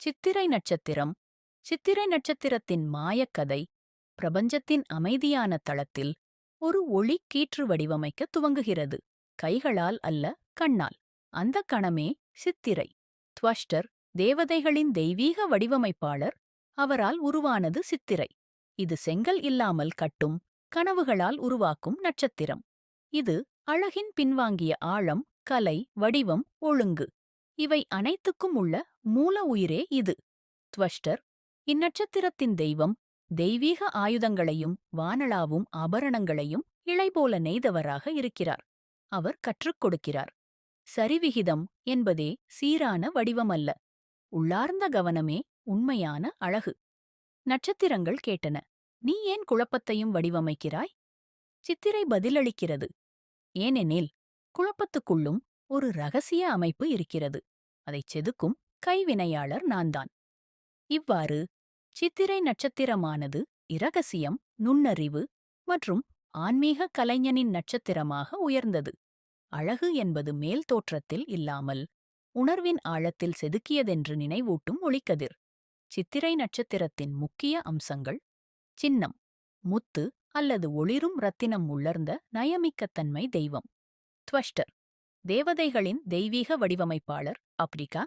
சித்திரை நட்சத்திரம். சித்திரை நட்சத்திரத்தின் மாயக்கதை பிரபஞ்சத்தின் அமைதியான தளத்தில் ஒரு ஒளி கீற்று வடிவமைக்க துவங்குகிறது. கைகளால் அல்ல கண்ணால். அந்த கணமே சித்திரை. துவஷ்டர் தேவதைகளின் தெய்வீக வடிவமைப்பாளர் அவரால் உருவானது சித்திரை. இது செங்கல் இல்லாமல் கட்டும் கனவுகளால் உருவாக்கும் நட்சத்திரம். இது அழகின் பின்வாங்கிய ஆழம் கலை வடிவம் ஒழுங்கு. இவை அனைத்துக்கும் உள்ள மூல உயிரே இது. துவஷ்டர் இந்நட்சத்திரத்தின் தெய்வம் தெய்வீக ஆயுதங்களையும் வானளாவும் ஆபரணங்களையும் இளைபோல நெய்தவராக இருக்கிறார். அவர் கற்றுக் கொடுக்கிறார். சரிவிகிதம் என்பதே சீரான வடிவமல்ல. உள்ளார்ந்த கவனமே உண்மையான அழகு. நட்சத்திரங்கள் கேட்டன. நீ ஏன் குழப்பத்தையும் வடிவமைக்கிறாய்? சித்திரை பதிலளிக்கிறது. ஏனெனில் குழப்பத்துக்குள்ளும் ஒரு ரகசிய அமைப்பு இருக்கிறது. அதைச் செதுக்கும் கைவினையாளர் நான்தான். இவ்வாறு சித்திரை நட்சத்திரமானது இரகசியம் நுண்ணறிவு மற்றும் ஆன்மீக கலைஞனின் நட்சத்திரமாக உயர்ந்தது. அழகு என்பது மேல் தோற்றத்தில் இல்லாமல் உணர்வின் ஆழத்தில் செதுக்கியதென்று நினைவூட்டும் ஒளிக்கதிர். சித்திரை நட்சத்திரத்தின் முக்கிய அம்சங்கள் சின்னம் முத்து அல்லது ஒளிரும் ரத்தினம் உள்ளர்ந்த நயமிக்கத்தன்மை தெய்வம். துவஷ்டர் தேவதைகளின் தெய்வீக வடிவமைப்பாளர் ஆப்பிரிக்கா.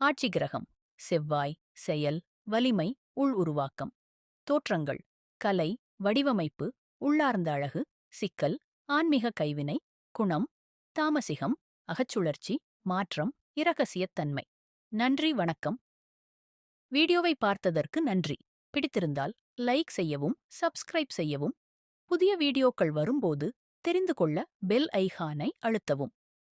ஆட்சி கிரகம் செவ்வாய் செயல் வலிமை உள் உருவாக்கம். தோற்றங்கள் கலை வடிவமைப்பு உள்ளார்ந்த அழகு சிக்கல் ஆன்மீக கைவினை குணம் தாமசிகம் அகச்சுழற்சி மாற்றம் இரகசியத்தன்மை. நன்றி வணக்கம். வீடியோவை பார்த்ததற்கு நன்றி. பிடித்திருந்தால் லைக் செய்யவும் சப்ஸ்கிரைப் செய்யவும். புதிய வீடியோக்கள் வரும்போது தெரிந்து கொள்ள பெல் ஐகானை அழுத்தவும்.